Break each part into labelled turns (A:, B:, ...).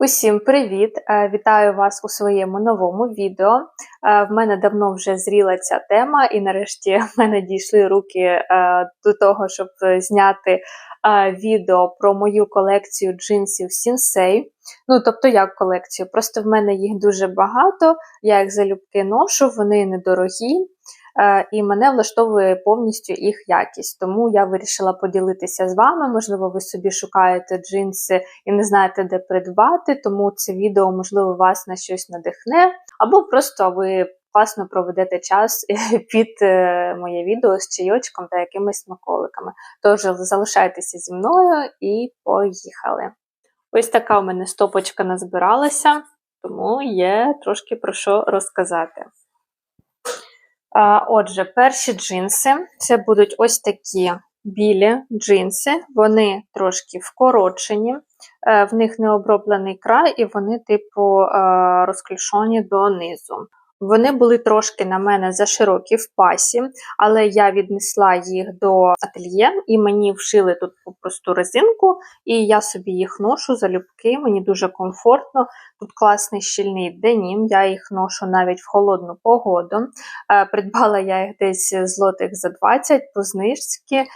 A: Усім привіт! Е, Вітаю вас у своєму новому відео. Е, В мене давно вже зріла ця тема, і нарешті в мене дійшли руки е, до того, щоб зняти відео про мою колекцію джинсів Sensei. Ну, тобто, як колекцію, просто в мене їх дуже багато, я їх залюбки ношу, вони недорогі. Е, І мене влаштовує повністю їх якість. Тому я вирішила поділитися з вами. Можливо, ви собі шукаєте джинси і не знаєте, де придбати, тому це відео, можливо, вас на щось надихне, або просто ви класно проведете час під е, моє відео з чайочком та якимись смаколиками. Тож залишайтеся зі мною і поїхали. Ось така у мене стопочка назбиралася, тому є трошки про що розказати. Отже, перші джинси це будуть ось такі білі джинси, вони трошки вкорочені, е, в них не оброблений край, і вони, типу, е, розклішені донизу. Вони були трошки на мене заширокі в пасі, але я віднесла їх до ательє і мені вшили тут просту резинку, і я собі їх ношу залюбки, мені дуже комфортно. Тут класний щільний денім, я їх ношу навіть в холодну погоду. Е, Придбала я їх десь злотих за 20 по знижці.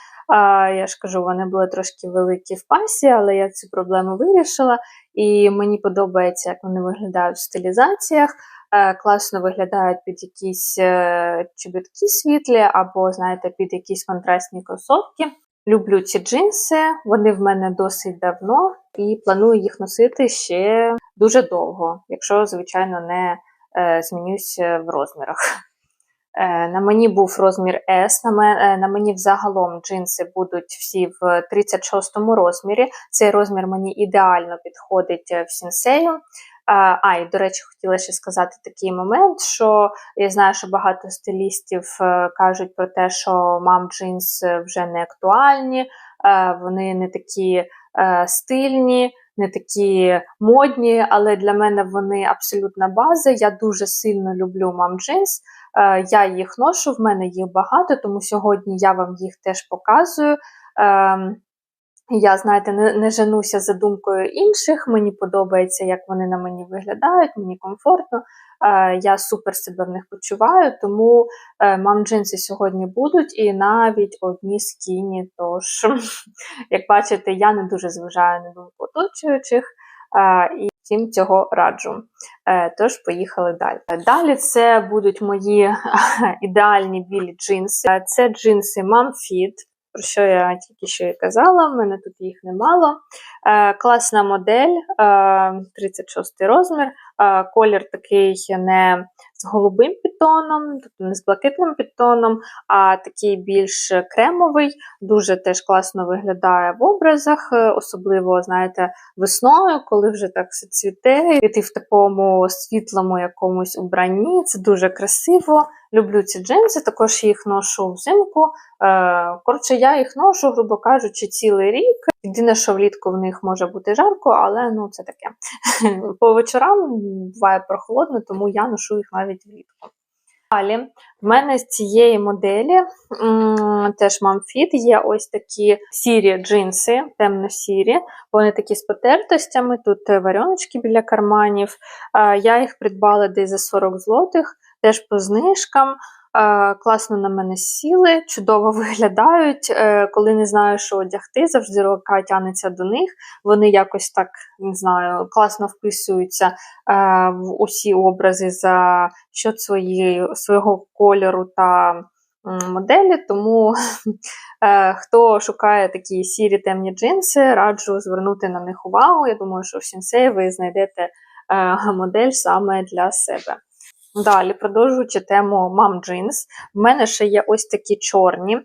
A: Я ж кажу, вони були трошки великі в пасі, але я цю проблему вирішила, і мені подобається, як вони виглядають в стилізаціях. Е, класно виглядають під якісь е, чобітки світлі, або, знаєте, під якісь контрастні кросовки. Люблю ці джинси, вони в мене досить давно і планую їх носити ще дуже довго, якщо, звичайно, не е, змінюсь в розмірах. На мені був розмір S, на мені взагалом джинси будуть всі в 36 розмірі. Цей розмір мені ідеально підходить в сінсею. А, і, до речі, хотіла ще сказати такий момент, що я знаю, що багато стилістів е, кажуть про те, що мам джинс вже не актуальні, е, вони не такі е, стильні, не такі модні, але для мене вони абсолютна база. Я дуже сильно люблю мам джинс. Я їх ношу, в мене їх багато, тому сьогодні я вам їх теж показую. Я, знаєте, не не женуся за думкою інших. Мені подобається, як вони на мені виглядають, мені комфортно, е, я супер себе в них почуваю, тому е, мам джинси сьогодні будуть і навіть одні скіні. Тож, як бачите, я не дуже зважаю на думку оточуючих е, і всім цього раджу. Е, тож, поїхали далі. Далі це будуть мої ідеальні білі джинси. Це джинси Mom Fit про що я тільки що і казала, в мене тут їх немало. Е, Класна модель, е, 36 розмір, е, колір такий не з голубим підтоном, тобто не з блакитним підтоном, а такий більш кремовий, дуже теж класно виглядає в образах, е, особливо, знаєте, весною, коли вже так все цвіте, і ти в такому світлому якомусь убранні. Це дуже красиво. Люблю ці джинси, також їх ношу взимку. Е, коротше, я їх ношу, грубо кажучи, цілий рік. Єдине, що влітку в них може бути жарко, але ну це таке. По вечорам буває прохолодно, тому я ношу їх навіть влітку. Далі, в мене з цієї моделі теж мамфіт, є ось такі сірі джинси, темно-сірі. Вони такі з потертостями, тут варіоночки біля карманів. Я їх придбала десь за 40 злотих теж по знижкам. Класно на мене сіли, чудово виглядають. Е, коли не знаю, що одягти, завжди рука тянеться до них. Вони якось так не знаю, класно вписуються е, в усі образи за счет свої, свого кольору та моделі. Тому е, хто шукає такі сірі темні джинси, раджу звернути на них увагу. Я думаю, що в Сінсей ви знайдете модель саме для себе. Далі, продовжуючи тему Mom Jeans, в мене ще є ось такі чорні, е,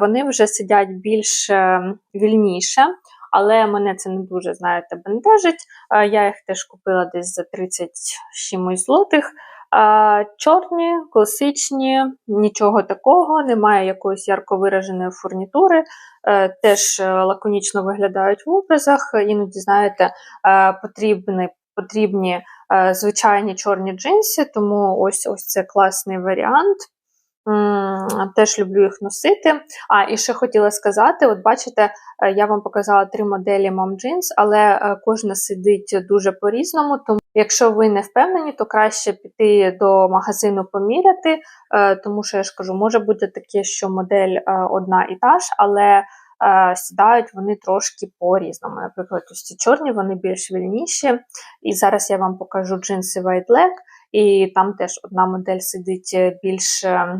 A: вони вже сидять більш е, вільніше, але мене це не дуже, знаєте, бентежить. Е, я їх теж купила десь за 30 чимось злотих. Чорні, класичні, нічого такого, немає якоїсь ярко вираженої фурнітури, теж лаконічно виглядають в образах, іноді, знаєте, потрібні потрібні е, звичайні чорні джинси, тому ось ось це класний варіант. Теж люблю їх носити. А, і ще хотіла сказати: от бачите, е, я вам показала три моделі Mom Jeans, але е, кожна сидить дуже по-різному. Тому, якщо ви не впевнені, то краще піти до магазину поміряти, тому що я ж кажу, може бути таке, що модель одна і та ж, але сідають вони трошки по-різному. Наприклад, ось ці чорні, вони більш вільніші. І зараз я вам покажу джинси White Leg, і там теж одна модель сидить е, більш е,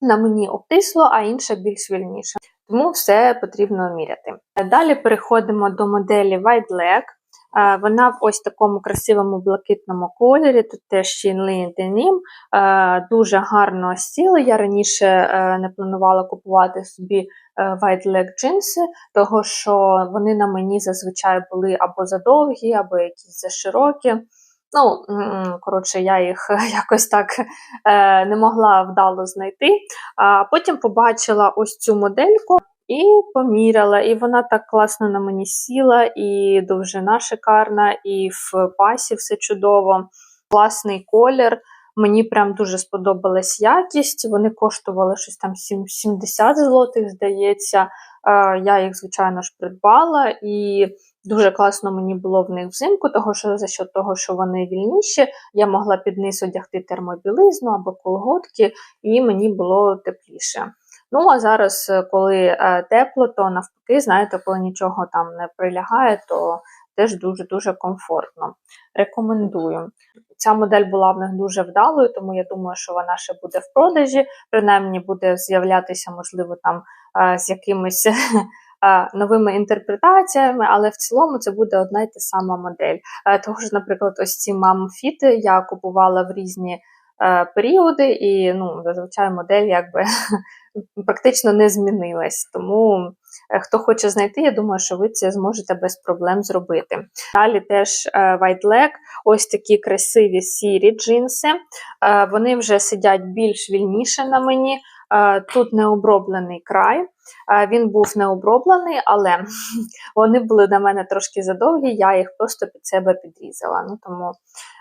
A: на мені обтисло, а інша більш вільніша. Тому все потрібно міряти. Далі переходимо до моделі White Leg. Е, Вона в ось такому красивому блакитному кольорі, тут теж Denim, Е, дуже гарно сіли. Я раніше е, не планувала купувати собі е, White Leg джинси, того що вони на мені зазвичай були або задовгі, або якісь заширокі. Ну, коротше, я їх якось так е, не могла вдало знайти. А потім побачила ось цю модельку і поміряла. І вона так класно на мені сіла, і довжина шикарна, і в пасі все чудово. Класний колір. Мені прям дуже сподобалась якість. Вони коштували щось там 70 злотих, здається. Е, Я їх, звичайно ж, придбала, і дуже класно мені було в них взимку, того що за счет того, що вони вільніші, я могла під низ одягти термобілизну або колготки, і мені було тепліше. Ну, а зараз, е, коли е, тепло, то навпаки, знаєте, коли нічого там не прилягає, то теж дуже-дуже комфортно. Рекомендую. Ця модель була в них дуже вдалою, тому я думаю, що вона ще буде в продажі, принаймні буде з'являтися, можливо, там е, з якимись е, новими інтерпретаціями, але в цілому це буде одна й та сама модель. Е, Того ж, наприклад, ось ці мамфіти я купувала в різні періоди, і ну, зазвичай модель якби практично не змінилась. Тому е, хто хоче знайти, я думаю, що ви це зможете без проблем зробити. Далі теж е, White Leg, ось такі красиві сірі джинси. Е, Вони вже сидять більш вільніше на мені. Е, Тут не оброблений край. Е, Він був не оброблений, але вони були на мене трошки задовгі, я їх просто під себе підрізала. Ну тому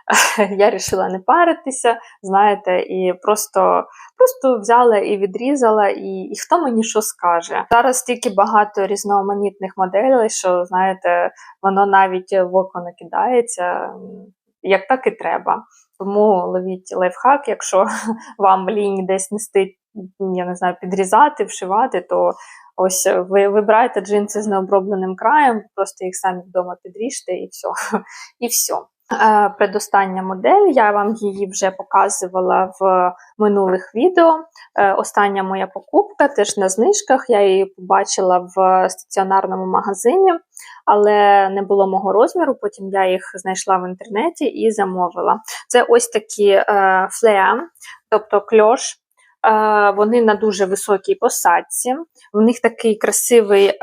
A: я вирішила не паритися, знаєте, і просто, просто взяла і відрізала, і, і хто мені що скаже. Зараз стільки багато різноманітних моделей, що знаєте, воно навіть в око не кидається, як так і треба. Тому ловіть лайфхак, якщо вам лінь десь нести, я не знаю, підрізати, вшивати, то ось ви вибирайте джинси з необробленим краєм, просто їх самі вдома підріжте і все. І все. Е, Предостання модель, я вам її вже показувала в минулих відео. Е, Остання моя покупка теж на знижках. Я її побачила в стаціонарному магазині, але не було мого розміру. Потім я їх знайшла в інтернеті і замовила. Це ось такі е, флеа, тобто кльош. Вони на дуже високій посадці. В них такий красивий.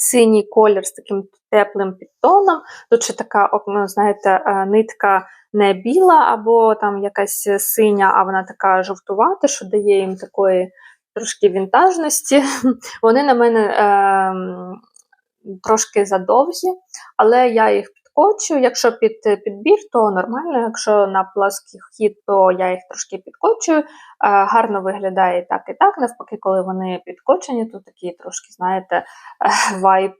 A: Синій колір з таким теплим підтоном. Тут ще така, ну, знаєте, е, нитка не біла або там якась синя, а вона така жовтувата, що дає їм такої трошки вінтажності. Вони на мене е, трошки задовгі, але я їх підкочую. Якщо під підбір, то нормально. Якщо на плаский хід, то я їх трошки підкочую. Е, гарно виглядає і так, і так. Навпаки, коли вони підкочені, то такий трошки, знаєте, е, вайб,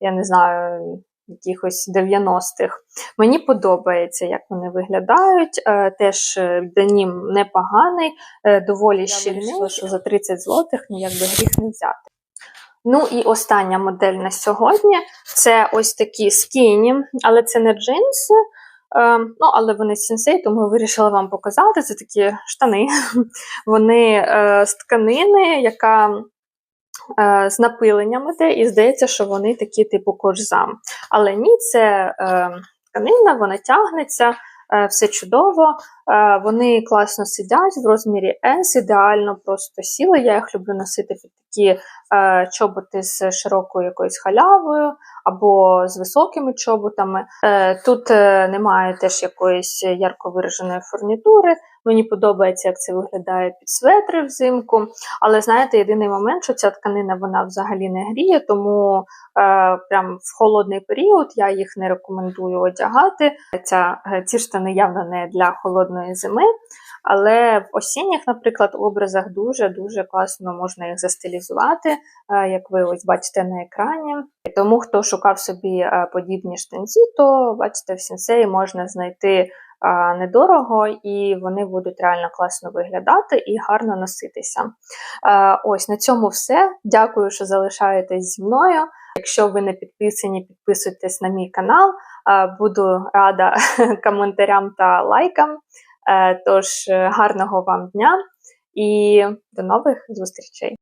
A: я не знаю, якихось 90-х. Мені подобається, як вони виглядають. Е, Теж е, денім непоганий, е, доволі щільний, що за 30 злотих ну, якби гріх не взяти. Ну і остання модель на сьогодні це ось такі скіні, але це не джинси. Е, ну, але вони сенсей, тому вирішила вам показати. Це такі штани. Вони е, з тканини, яка е, з напиленнями де, і здається, що вони такі, типу, кожзам. Але ні, це тканина, вона тягнеться, все чудово. Е, вони класно сидять в розмірі S, ідеально просто сіли. Я їх люблю носити під такі е, чоботи з широкою якоюсь халявою або з високими чоботами. Е, тут е, немає теж якоїсь ярко вираженої фурнітури. Мені подобається, як це виглядає під светри взимку. Але знаєте, єдиний момент, що ця тканина вона взагалі не гріє, тому е, прям в холодний період я їх не рекомендую одягати. Ця, е, ці штани явно не для холодної зими. Але в осінніх, наприклад, образах дуже-дуже класно можна їх застилізувати, е, як ви ось бачите на екрані. Тому хто шукав собі е, подібні штанці, то бачите, в сенсеї можна знайти недорого, і вони будуть реально класно виглядати і гарно носитися. Ось на цьому все. Дякую, що залишаєтесь зі мною. Якщо ви не підписані, підписуйтесь на мій канал. Буду рада коментарям та лайкам. Е, Тож, е, гарного вам дня і до нових зустрічей!